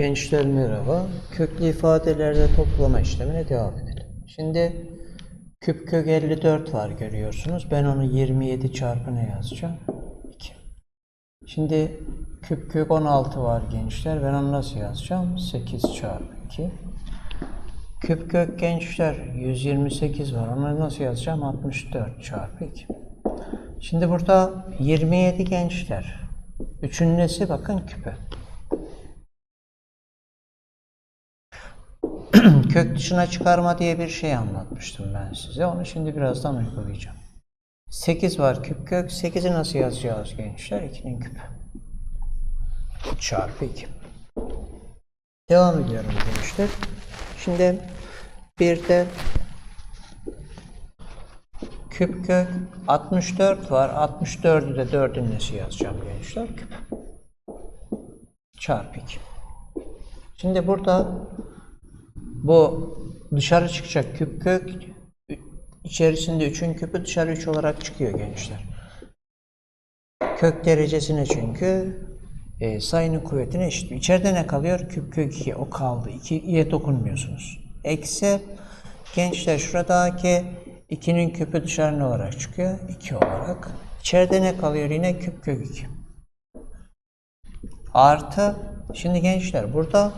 Gençler merhaba. Köklü ifadelerde toplama işlemine devam edelim. Şimdi küp kök 54 var görüyorsunuz. Ben onu 27 çarpına yazacağım. 2. Şimdi küp kök 16 var gençler. Ben onu nasıl yazacağım? 8 çarpı 2. Küp kök gençler 128 var. Onu nasıl yazacağım? 64 çarpı 2. Şimdi burada 27 gençler. Üçün nesi? Bakın küpe. kök dışına çıkarma diye bir şey anlatmıştım ben size. Onu şimdi birazdan uygulayacağım. 8 var küp kök. 8'i nasıl yazacağız gençler? 2'nin küpü. Çarpı 2. Devam ediyorum gençler. Şimdi bir de küp kök 64 var. 64'ü de 4'ün nesi yazacağım gençler? Küp. Çarpı 2. Şimdi burada bu dışarı çıkacak küp kök içerisinde 3'ün küpü dışarı 3 olarak çıkıyor gençler. Kök derecesine çünkü e, sayının kuvvetine eşit. İçeride ne kalıyor? Küp kök 2. O kaldı. 2'ye dokunmuyorsunuz. Eksi gençler şuradaki 2'nin küpü dışarı ne olarak çıkıyor? 2 olarak. İçeride ne kalıyor? Yine küp kök 2. Artı şimdi gençler burada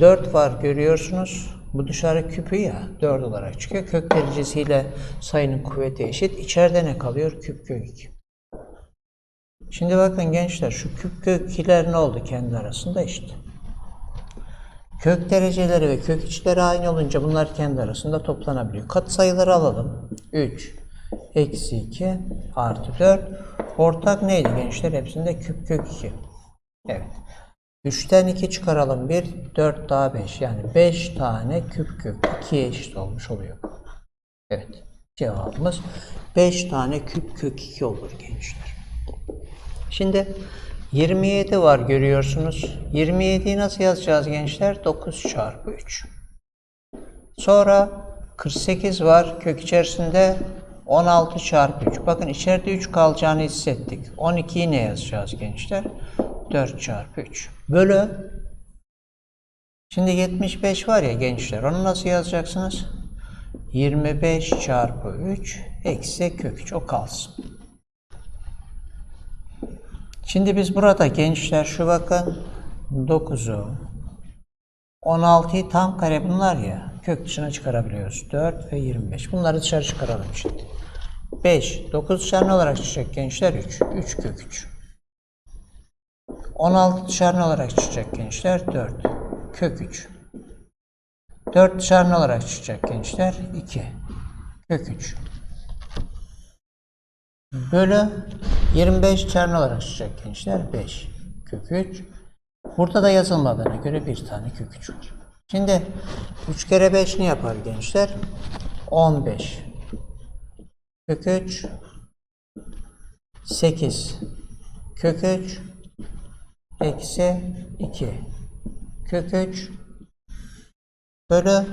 4 var görüyorsunuz. Bu dışarı küpü ya 4 olarak çıkıyor. Kök derecesiyle sayının kuvveti eşit. İçeride ne kalıyor? Küp kök 2. Şimdi bakın gençler şu küp kök 2'ler ne oldu kendi arasında eşit. Kök dereceleri ve kök içleri aynı olunca bunlar kendi arasında toplanabiliyor. Kat sayıları alalım. 3 eksi 2 artı 4. Ortak neydi gençler? Hepsinde küp kök 2. Evet. 3'ten 2 çıkaralım 1, 4 daha 5. Yani 5 tane küp kök 2'ye eşit olmuş oluyor. Evet. Cevabımız 5 tane küp kök 2 olur gençler. Şimdi 27 var görüyorsunuz. 27'yi nasıl yazacağız gençler? 9 çarpı 3. Sonra 48 var. Kök içerisinde 16 çarpı 3. Bakın içeride 3 kalacağını hissettik. 12'yi ne yazacağız gençler? 4 çarpı 3. Bölü. Şimdi 75 var ya gençler. Onu nasıl yazacaksınız? 25 çarpı 3 eksi kök 3. O kalsın. Şimdi biz burada gençler şu bakın 9'u 16'yı tam kare bunlar ya kök dışına çıkarabiliyoruz. 4 ve 25. Bunları dışarı çıkaralım şimdi. 5, 9 dışarı ne olarak çıkacak gençler? 3. 3 kök 3. 16 dışarı olarak çıkacak gençler? 4. Kök 3. 4 dışarı olarak çıkacak gençler? 2. Kök 3. Bölü 25 dışarı ne olarak çıkacak gençler? 5. Kök 3. Burada da yazılmadığına göre bir tane kök 3 var. Şimdi 3 kere 5 ne yapar gençler? 15. Kök 3. 8. Kök 3 eksi 2 kök 3 bölü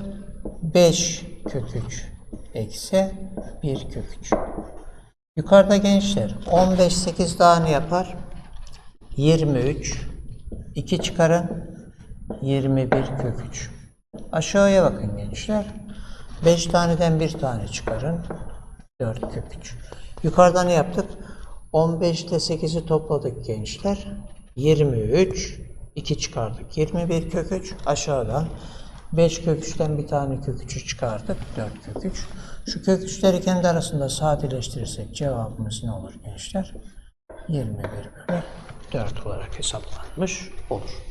5 kök 3 eksi 1 kök 3. Yukarıda gençler 15 8 daha ne yapar? 23 2 çıkarın 21 kök 3. Aşağıya bakın gençler. 5 taneden bir tane çıkarın. 4 kök 3. Yukarıda ne yaptık? 15 ile 8'i topladık gençler. 23, 2 çıkardık. 21 kök 3 aşağıdan 5 kök 3'ten bir tane kök 3'ü çıkardık. 4 kök 3. Şu kök 3'leri kendi arasında sadeleştirirsek cevabımız ne olur gençler? 21 bölü 4 olarak hesaplanmış olur.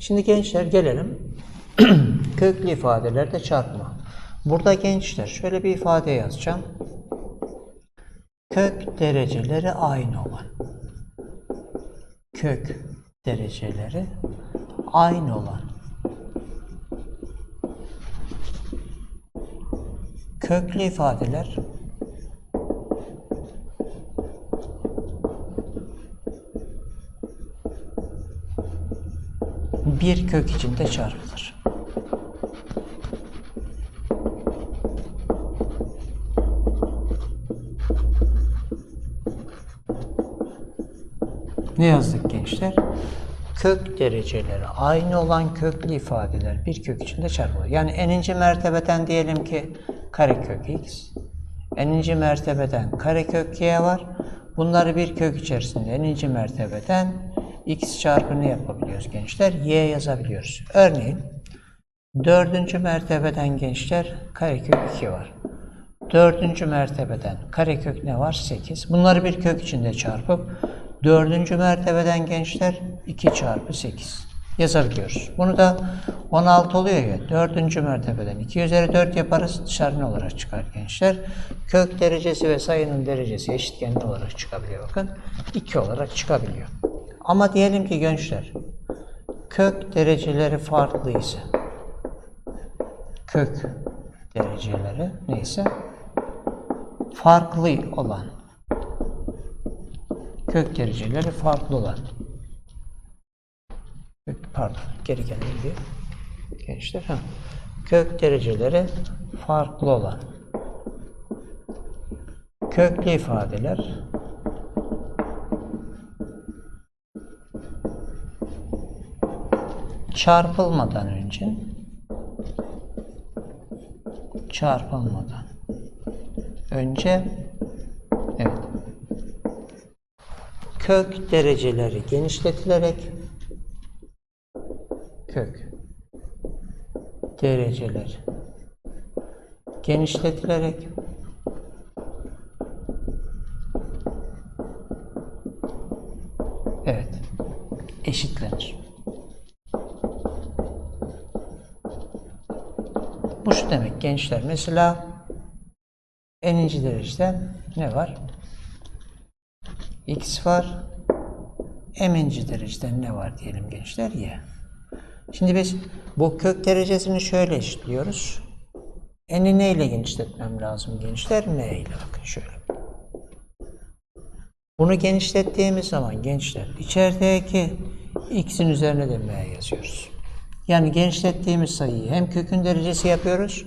Şimdi gençler gelelim köklü ifadelerde çarpma. Burada gençler şöyle bir ifade yazacağım. Kök dereceleri aynı olan kök dereceleri aynı olan köklü ifadeler bir kök içinde çarpılır. Ne yazdık gençler? kök dereceleri aynı olan köklü ifadeler bir kök içinde çarpılır. Yani n'inci mertebeden diyelim ki karekök x, n'inci mertebeden karekök y var. Bunları bir kök içerisinde n'inci mertebeden x çarpı ne yapabiliyoruz gençler? y yazabiliyoruz. Örneğin dördüncü mertebeden gençler karekök 2 var. Dördüncü mertebeden karekök ne var? 8. Bunları bir kök içinde çarpıp dördüncü mertebeden gençler 2 çarpı 8 yazabiliyoruz. Bunu da 16 oluyor ya. Dördüncü mertebeden 2 üzeri 4 yaparız. Dışarı ne olarak çıkar gençler? Kök derecesi ve sayının derecesi eşitgen ne olarak çıkabiliyor? Bakın 2 olarak çıkabiliyor. Ama diyelim ki gençler kök dereceleri farklıysa kök dereceleri neyse farklı olan kök dereceleri farklı olan kök- pardon geri gelin diye gençler ha. kök dereceleri farklı olan köklü ifadeler çarpılmadan önce çarpılmadan önce evet kök dereceleri genişletilerek kök dereceler genişletilerek evet eşitlenir. Bu şu demek gençler. Mesela eninci derecede ne var? X var. M'inci derecede ne var diyelim gençler? Y. Şimdi biz bu kök derecesini şöyle eşitliyoruz. N'i neyle genişletmem lazım gençler? M ile bakın şöyle. Bunu genişlettiğimiz zaman gençler içerideki x'in üzerine de m yazıyoruz. Yani genişlettiğimiz sayıyı hem kökün derecesi yapıyoruz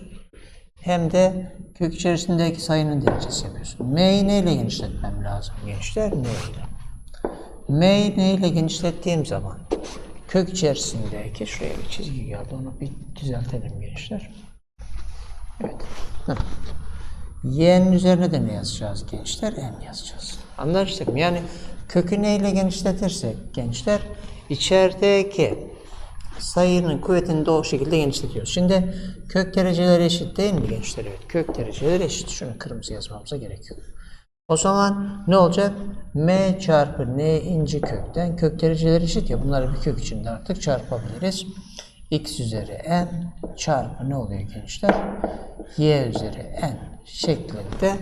hem de kök içerisindeki sayının derecesi yapıyoruz. M'yi neyle genişletmem lazım gençler? M ile. M'yi neyle genişlettiğim zaman kök içerisindeki şuraya bir çizgi geldi onu bir düzeltelim gençler. Evet. Y'nin üzerine de ne yazacağız gençler? M yazacağız. Anlaştık mı? Yani kökü neyle genişletirsek gençler içerideki sayının kuvvetini de o şekilde genişletiyoruz. Şimdi kök dereceleri eşit değil mi gençler? Evet. Kök dereceleri eşit. Şunu kırmızı yazmamıza gerek yok. O zaman ne olacak? M çarpı N inci kökten kök dereceleri eşit ya. Bunları bir kök içinde artık çarpabiliriz. X üzeri N çarpı ne oluyor gençler? Y üzeri N şeklinde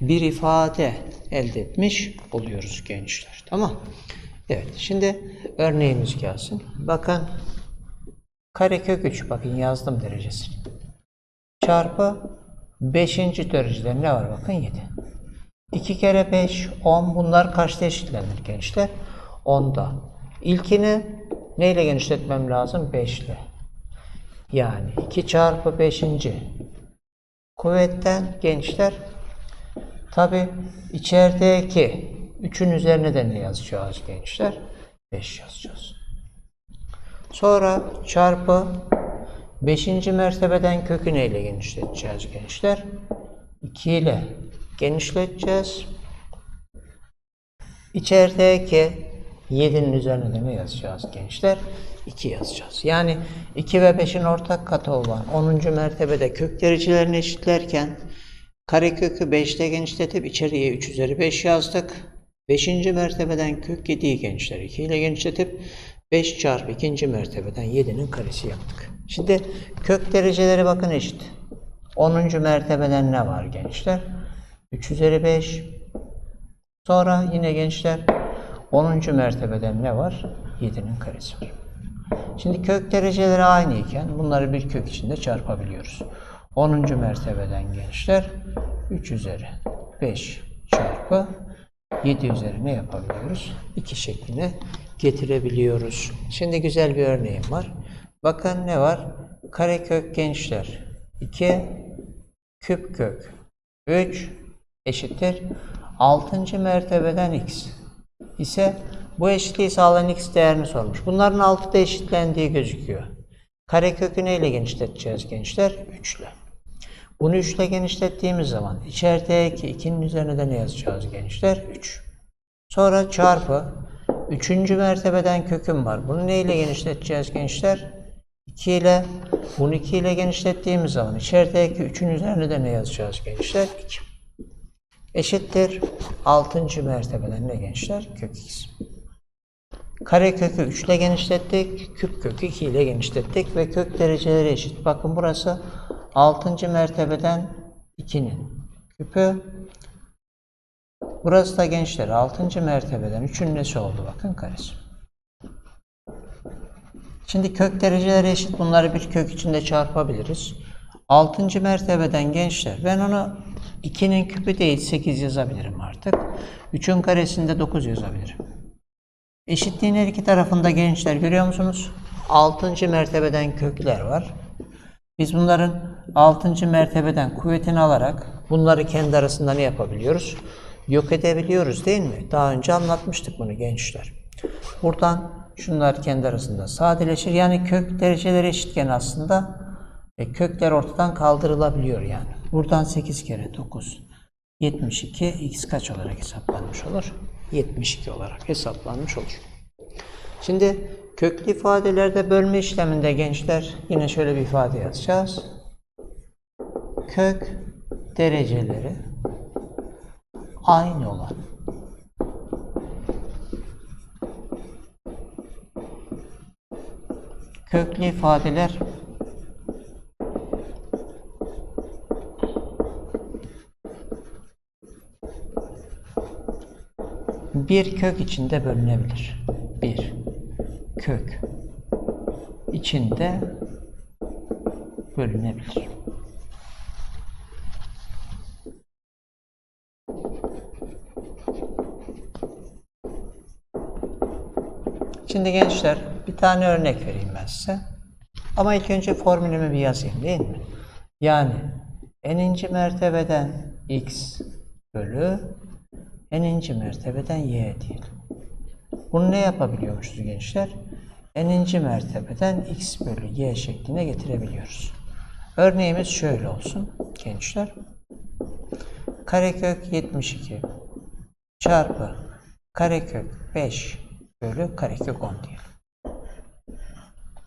bir ifade elde etmiş oluyoruz gençler. Tamam. Evet. Şimdi örneğimiz gelsin. Bakın karekök 3 bakın yazdım derecesini. Çarpı 5. derecede ne var bakın 7. 2 kere 5 10 bunlar kaçta eşitlenir gençler? 10'da. İlkini neyle genişletmem lazım? 5 ile. Yani 2 çarpı 5. kuvvetten gençler tabi içerideki 3'ün üzerine de ne yazacağız gençler? 5 yazacağız. Sonra çarpı 5. mertebeden kökü neyle genişleteceğiz gençler? 2 ile genişleteceğiz. İçerideki 7'nin üzerine de ne yazacağız gençler? 2 yazacağız. Yani 2 ve 5'in ortak katı olan 10. mertebede kök derecelerini eşitlerken karekökü 5'te genişletip içeriye 3 üzeri 5 yazdık. 5. mertebeden kök 7'yi gençler 2 ile genişletip 5 çarpı 2. mertebeden 7'nin karesi yaptık. Şimdi kök dereceleri bakın eşit. 10. mertebeden ne var gençler? 3 üzeri 5. Sonra yine gençler 10. mertebeden ne var? 7'nin karesi var. Şimdi kök dereceleri aynı iken bunları bir kök içinde çarpabiliyoruz. 10. mertebeden gençler 3 üzeri 5 çarpı 7 üzeri ne yapabiliyoruz? 2 şekline getirebiliyoruz. Şimdi güzel bir örneğim var. Bakın ne var? Karekök gençler 2 küp kök 3 eşittir 6. mertebeden x ise Bu eşitliği sağlayan x değerini sormuş. Bunların altı da eşitlendiği gözüküyor. Karekökü neyle genişleteceğiz gençler? 3 ile. Bunu 3 ile genişlettiğimiz zaman içerideki 2'nin üzerine de ne yazacağız gençler? 3. Sonra çarpı 3. mertebeden köküm var. Bunu neyle genişleteceğiz gençler? 2 ile bunu 2 ile genişlettiğimiz zaman içerideki 3'ün üzerine de ne yazacağız gençler? 2. Eşittir 6. mertebeden ne gençler? Kök x. Kare kökü 3 ile genişlettik, küp kökü 2 ile genişlettik ve kök dereceleri eşit. Bakın burası 6. mertebeden 2'nin küpü. Burası da gençler 6. mertebeden 3'ün nesi oldu bakın karesi. Şimdi kök dereceleri eşit. Bunları bir kök içinde çarpabiliriz. 6. mertebeden gençler. Ben onu 2'nin küpü değil 8 yazabilirim artık. 3'ün karesinde 9 yazabilirim. Eşitliğin her iki tarafında gençler görüyor musunuz? 6. mertebeden kökler var. Biz bunların 6. mertebeden kuvvetini alarak bunları kendi arasında ne yapabiliyoruz? Yok edebiliyoruz değil mi? Daha önce anlatmıştık bunu gençler. Buradan şunlar kendi arasında sadeleşir. Yani kök dereceleri eşitken aslında e, kökler ortadan kaldırılabiliyor yani. Buradan 8 kere 9 72 x kaç olarak hesaplanmış olur? 72 olarak hesaplanmış olur. Şimdi köklü ifadelerde bölme işleminde gençler yine şöyle bir ifade yazacağız. Kök dereceleri aynı olan köklü ifadeler bir kök içinde bölünebilir. Bir kök içinde bölünebilir. Şimdi gençler bir tane örnek vereyim ben size. Ama ilk önce formülümü bir yazayım değil mi? Yani n'inci mertebeden x bölü n'inci mertebeden y diyelim. Bunu ne yapabiliyormuşuz gençler? n'inci mertebeden x bölü y şekline getirebiliyoruz. Örneğimiz şöyle olsun gençler. Karekök 72 çarpı karekök 5 bölü karekök 10 diyelim.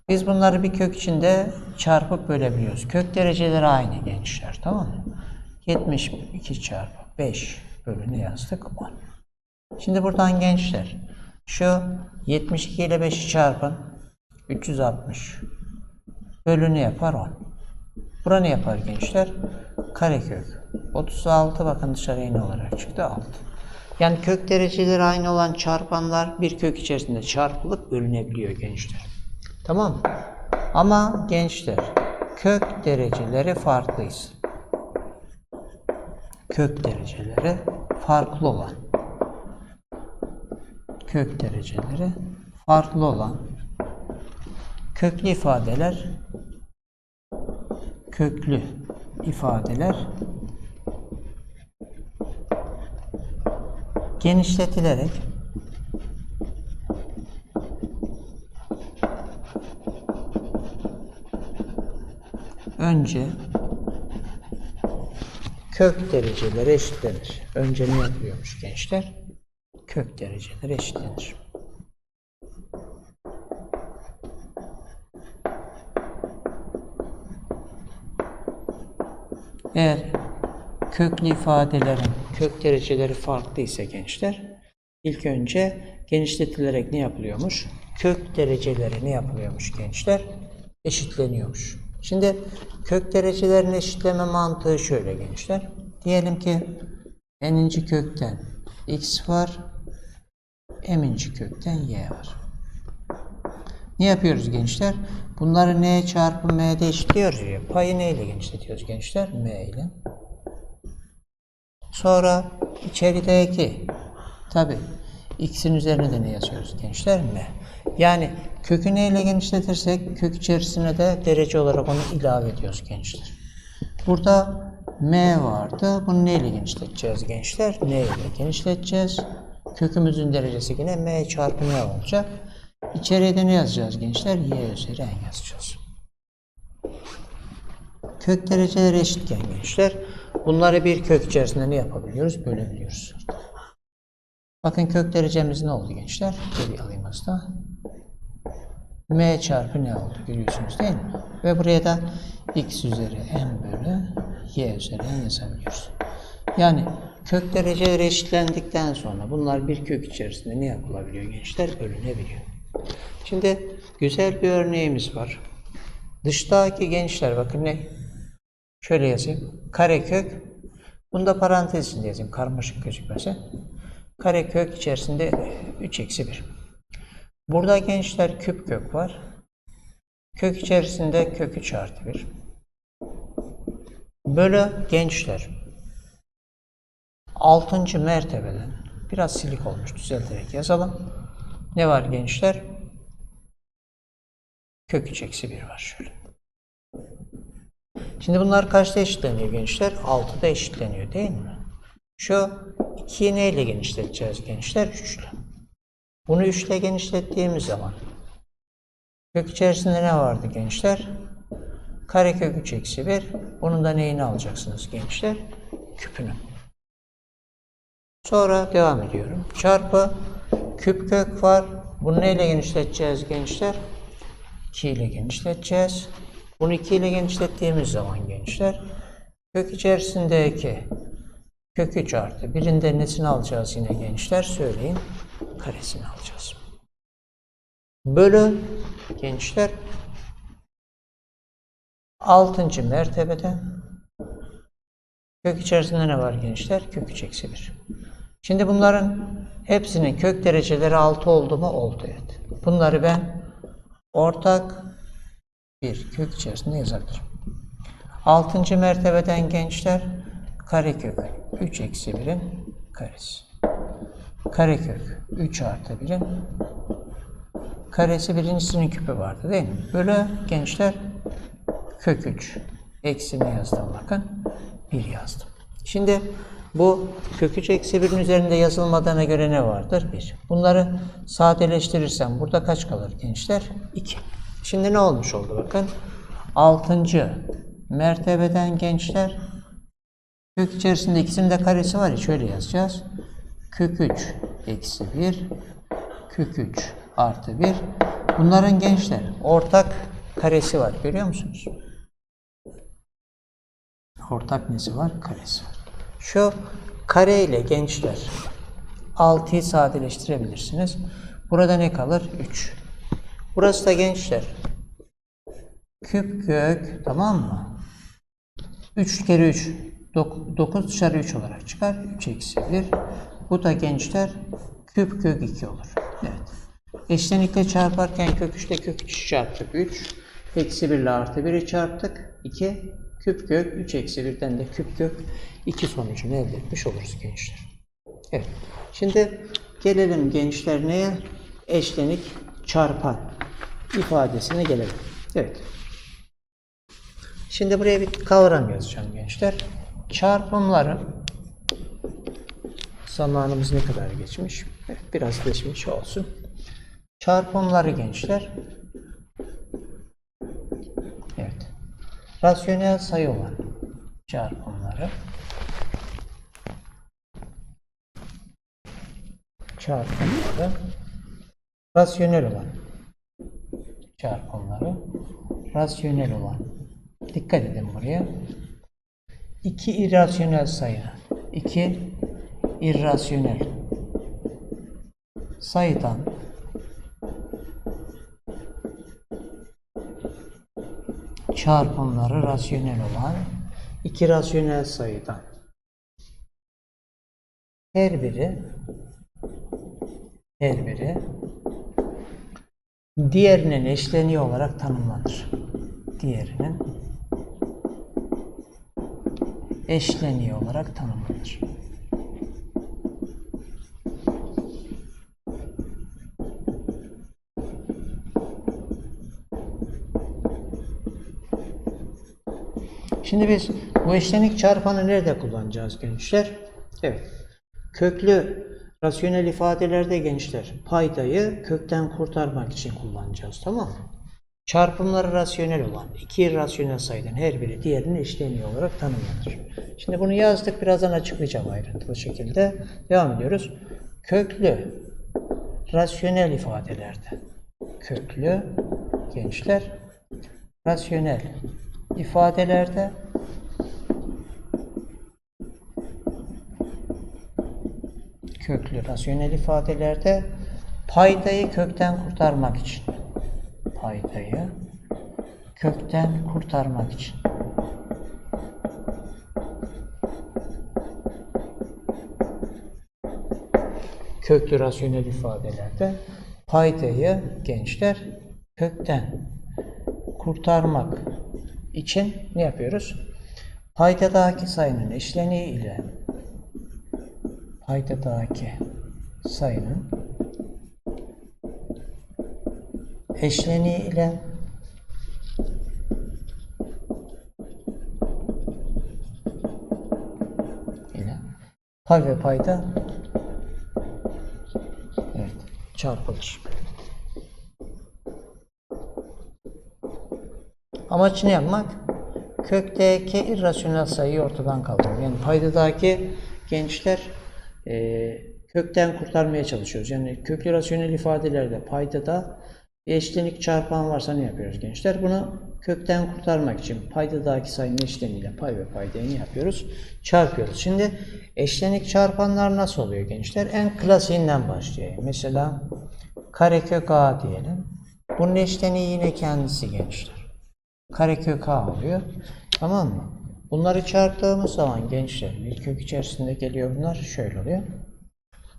Biz bunları bir kök içinde çarpıp bölebiliyoruz. Kök dereceleri aynı gençler tamam mı? 72 çarpı 5 bölü ne yazdık? 10. Şimdi buradan gençler şu 72 ile 5'i çarpın 360 bölü ne yapar 10. Bura ne yapar gençler? Karekök. 36 bakın dışarıya ne olarak çıktı? 6. Yani kök dereceleri aynı olan çarpanlar bir kök içerisinde çarpılıp bölünebiliyor gençler. Tamam mı? Ama gençler kök dereceleri farklıysa kök dereceleri farklı olan kök dereceleri farklı olan köklü ifadeler köklü ifadeler genişletilerek önce kök dereceleri eşitlenir. Önce ne yapıyormuş gençler? Kök dereceleri eşitlenir. Eğer köklü ifadelerin kök dereceleri farklı ise gençler, ilk önce genişletilerek ne yapılıyormuş? Kök dereceleri ne yapılıyormuş gençler? Eşitleniyormuş. Şimdi kök derecelerin eşitleme mantığı şöyle gençler. Diyelim ki n'inci kökten x var, m'inci kökten y var. Ne yapıyoruz gençler? Bunları n çarpı m'de eşitliyoruz ya. Payı ne ile genişletiyoruz gençler? m ile. Sonra içerideki tabi x'in üzerine de ne yazıyoruz gençler? m. Yani kökü neyle genişletirsek kök içerisine de derece olarak onu ilave ediyoruz gençler. Burada m vardı. Bunu neyle genişleteceğiz gençler? n ile genişleteceğiz. Kökümüzün derecesi yine m çarpı n olacak. İçeriye de ne yazacağız gençler? y üzeri n yazacağız. Kök dereceleri eşitken gençler bunları bir kök içerisinde ne yapabiliyoruz? Bölebiliyoruz. Bakın kök derecemiz ne oldu gençler? Geri alayım hızla. m çarpı ne oldu görüyorsunuz değil mi? Ve buraya da x üzeri n bölü y üzeri n yazabiliyoruz. Yani kök dereceleri eşitlendikten sonra bunlar bir kök içerisinde ne yapılabiliyor gençler? Bölünebiliyor. Şimdi güzel bir örneğimiz var. Dıştaki gençler bakın ne? Şöyle yazayım. Karekök. Bunu da parantez içinde yazayım. Karmaşık gözükmesin. Karekök içerisinde 3 eksi 1. Burada gençler küp kök var. Kök içerisinde kök 3 artı 1. Bölü gençler. 6. mertebeden biraz silik olmuş düzelterek yazalım. Ne var gençler? Kök 3 eksi 1 var şöyle. Şimdi bunlar kaçta eşitleniyor gençler? 6'da eşitleniyor değil mi? Şu 2'yi neyle genişleteceğiz gençler? 3 ile. Bunu 3 ile genişlettiğimiz zaman kök içerisinde ne vardı gençler? Karekök 3 eksi 1. Bunun da neyini alacaksınız gençler? Küpünü. Sonra devam ediyorum. Çarpı küp kök var. Bunu neyle genişleteceğiz gençler? 2 ile genişleteceğiz. Bunu 2 ile genişlettiğimiz zaman gençler kök içerisindeki kök 3 artı birinde nesini alacağız yine gençler söyleyin karesini alacağız. Bölü gençler 6. mertebede kök içerisinde ne var gençler? Kök 3 eksi 1. Şimdi bunların hepsinin kök dereceleri 6 oldu mu? Oldu evet. Bunları ben ortak bir kök içerisinde yazabilirim. 6. mertebeden gençler karekök 3 eksi 1'in karesi. Karekök 3 artı 1'in karesi birincisinin küpü vardı değil mi? Böyle gençler kök 3 eksi ne yazdım bakın 1 yazdım. Şimdi bu kök 3 eksi 1'in üzerinde yazılmadığına göre ne vardır? 1. Bunları sadeleştirirsem burada kaç kalır gençler? 2. Şimdi ne olmuş oldu bakın. 6. mertebeden gençler kök içerisinde ikisinin de karesi var ya şöyle yazacağız. Kök 3 eksi 1 kök 3 artı 1 bunların gençler ortak karesi var görüyor musunuz? Ortak nesi var? Karesi var. Şu kare ile gençler 6'yı sadeleştirebilirsiniz. Burada ne kalır? 3. Burası da gençler. Küp kök tamam mı? 3 kere 3 9 dışarı 3 olarak çıkar. 3 eksi 1. Bu da gençler küp kök 2 olur. Evet. Eşlenikle çarparken kök 3 ile kök 3 çarptık 3. Eksi 1 ile artı 1'i çarptık. 2. Küp kök 3 eksi 1'den de küp kök 2 sonucunu elde etmiş oluruz gençler. Evet. Şimdi gelelim gençler neye? Eşlenik çarpan ifadesine gelelim. Evet. Şimdi buraya bir kavram yazacağım gençler. Çarpımları zamanımız ne kadar geçmiş? Biraz geçmiş olsun. Çarpımları gençler. Evet. Rasyonel sayı olan çarpımları çarpımları rasyonel olan çarpımları rasyonel olan. Dikkat edin buraya. İki irrasyonel sayı. İki irrasyonel. Sayıdan çarpımları rasyonel olan iki rasyonel sayıdan. Her biri her biri diğerinin eşleniği olarak tanımlanır. Diğerinin eşleniği olarak tanımlanır. Şimdi biz bu eşlenik çarpanı nerede kullanacağız gençler? Evet. Köklü Rasyonel ifadelerde gençler paydayı kökten kurtarmak için kullanacağız tamam mı? Çarpımları rasyonel olan iki irrasyonel sayının her biri diğerinin eşleniği olarak tanımlanır. Şimdi bunu yazdık birazdan açıklayacağım ayrıntılı şekilde. Devam ediyoruz. Köklü rasyonel ifadelerde köklü gençler rasyonel ifadelerde köklü rasyonel ifadelerde paydayı kökten kurtarmak için paydayı kökten kurtarmak için köklü rasyonel ifadelerde paydayı gençler kökten kurtarmak için ne yapıyoruz? Paydadaki sayının eşleniği ile paydadaki sayının eşleniği ile ile pay ve payda evet çarpılır. Amaç ne yapmak? Kökteki irrasyonel sayıyı ortadan kaldırmak. Yani paydadaki gençler e, kökten kurtarmaya çalışıyoruz. Yani köklü rasyonel ifadelerde paydada bir eşlenik çarpan varsa ne yapıyoruz gençler? Bunu kökten kurtarmak için paydadaki sayının eşleniğiyle pay ve paydayı ne yapıyoruz? Çarpıyoruz. Şimdi eşlenik çarpanlar nasıl oluyor gençler? En klasiğinden başlayayım. Mesela karekök a diyelim. Bunun eşleniği yine kendisi gençler. Karekök a oluyor. Tamam mı? Bunları çarptığımız zaman gençler bir kök içerisinde geliyor bunlar. Şöyle oluyor.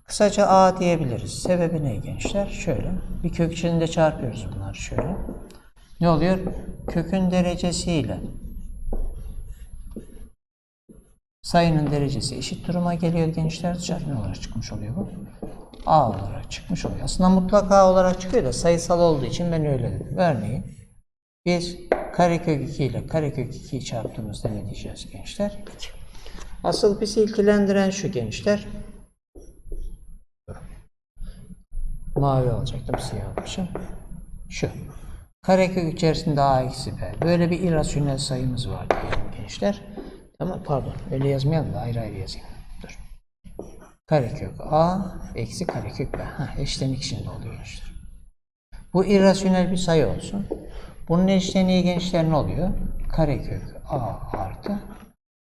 Kısaca a diyebiliriz. Sebebi ne gençler? Şöyle. Bir kök içinde çarpıyoruz bunları şöyle. Ne oluyor? Kökün derecesiyle sayının derecesi eşit duruma geliyor gençler. Ne olarak çıkmış oluyor bu? A olarak çıkmış oluyor. Aslında mutlaka olarak çıkıyor da sayısal olduğu için ben öyle dedim. Örneğin biz karekök 2 ile karekök 2'yi çarptığımızda ne diyeceğiz gençler? 2. Asıl bizi ilgilendiren şu gençler. Mavi alacaktım, siyah almışım. Şu. Karekök içerisinde a eksi b. Böyle bir irrasyonel sayımız var diyelim gençler. Tamam pardon. Öyle yazmayalım da ayrı ayrı yazayım. Dur. Karekök a eksi karekök b. Ha, eşlenik şimdi oluyor gençler. Bu irrasyonel bir sayı olsun. Bunun eşleniği gençler ne oluyor? Karekök a artı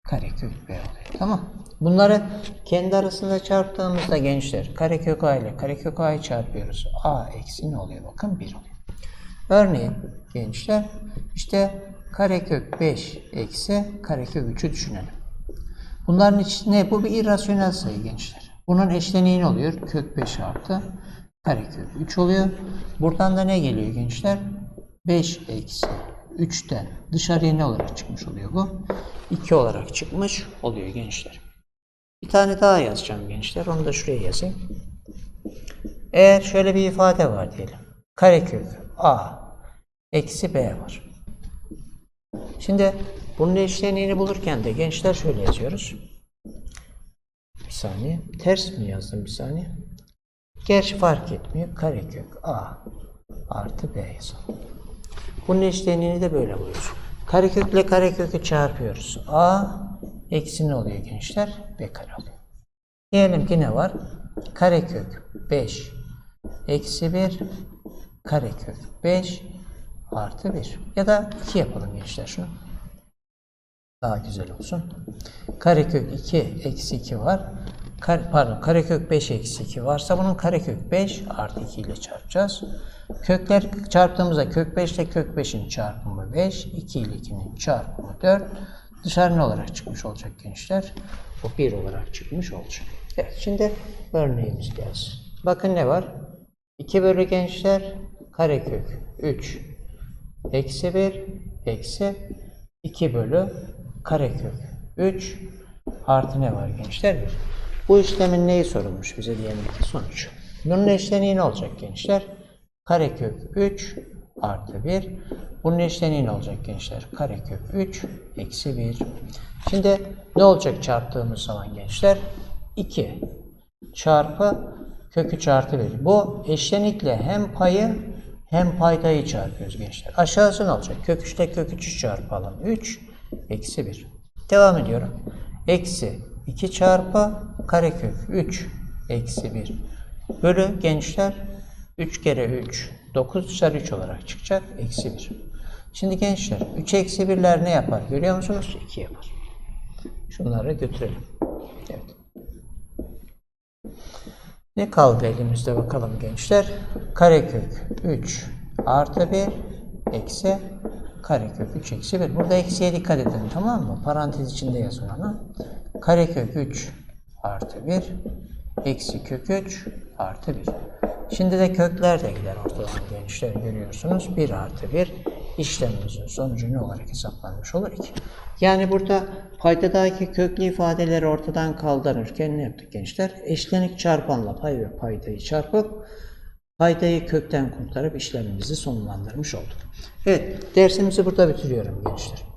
karekök b oluyor. Tamam. Bunları kendi arasında çarptığımızda gençler karekök a ile karekök a'yı çarpıyoruz. a eksi ne oluyor? Bakın 1 oluyor. Örneğin gençler işte karekök 5 eksi karekök 3'ü düşünelim. Bunların içinde bu bir irrasyonel sayı gençler. Bunun eşleniği ne oluyor? Kök 5 artı karekök 3 oluyor. Buradan da ne geliyor gençler? 5 eksi 3'ten dışarıya ne olarak çıkmış oluyor bu? 2 olarak çıkmış oluyor gençler. Bir tane daha yazacağım gençler. Onu da şuraya yazayım. Eğer şöyle bir ifade var diyelim. Karekök a eksi b var. Şimdi bunun eşleniğini bulurken de gençler şöyle yazıyoruz. Bir saniye. Ters mi yazdım bir saniye? Gerçi fark etmiyor. Karekök a artı b yazalım. Bunun eşleniğini de böyle buluyoruz. Karekökle karekökü çarpıyoruz. A eksi ne oluyor gençler? B kare oluyor. Diyelim ki ne var? Karekök 5 eksi 1 karekök 5 artı 1. Ya da 2 yapalım gençler şunu. Daha güzel olsun. Karekök 2 eksi 2 var. Kare, pardon karekök 5 eksi 2 varsa bunun karekök 5 artı 2 ile çarpacağız. Kökler çarptığımızda kök 5 ile kök 5'in çarpımı 5, 2 ile 2'nin çarpımı 4. Dışarı ne olarak çıkmış olacak gençler? Bu 1 olarak çıkmış olacak. Evet şimdi örneğimiz gelsin. Bakın ne var? 2 bölü gençler karekök 3 eksi 1 eksi 2 bölü karekök 3 artı ne var gençler? 1. Bu işlemin neyi sorulmuş bize diyelim ki sonuç. Bunun eşleniği ne olacak gençler? Karekök 3 artı 1. Bunun eşleniği ne olacak gençler? Karekök 3 eksi 1. Şimdi ne olacak çarptığımız zaman gençler? 2. çarpı kök 3 artı 1. Bu eşlenikle hem payı hem paydayı çarpıyoruz gençler. Aşağısı ne olacak? Kök 3 ile kök 3'ü çarpalım. 3 eksi 1. Devam ediyorum. Eksi 2 çarpı karekök 3 eksi 1 bölü gençler 3 kere 3 9 dışarı 3 olarak çıkacak. Eksi 1. Şimdi gençler 3 eksi 1'ler ne yapar? Görüyor musunuz? 2 yapar. Şunları götürelim. Evet. Ne kaldı elimizde bakalım gençler? Karekök 3 artı 1 eksi karekök 3 eksi 1. Burada eksiye dikkat edin tamam mı? Parantez içinde yazın onu. Karekök 3 artı 1 eksi kök 3 artı 1. Şimdi de kökler de gider ortadan gençler görüyorsunuz. 1 artı 1 işlemimizin sonucu ne olarak hesaplanmış olur? 2. Yani burada paydadaki köklü ifadeleri ortadan kaldırırken ne yaptık gençler? Eşlenik çarpanla pay ve paydayı çarpıp paydayı kökten kurtarıp işlemimizi sonlandırmış olduk. Evet dersimizi burada bitiriyorum gençler.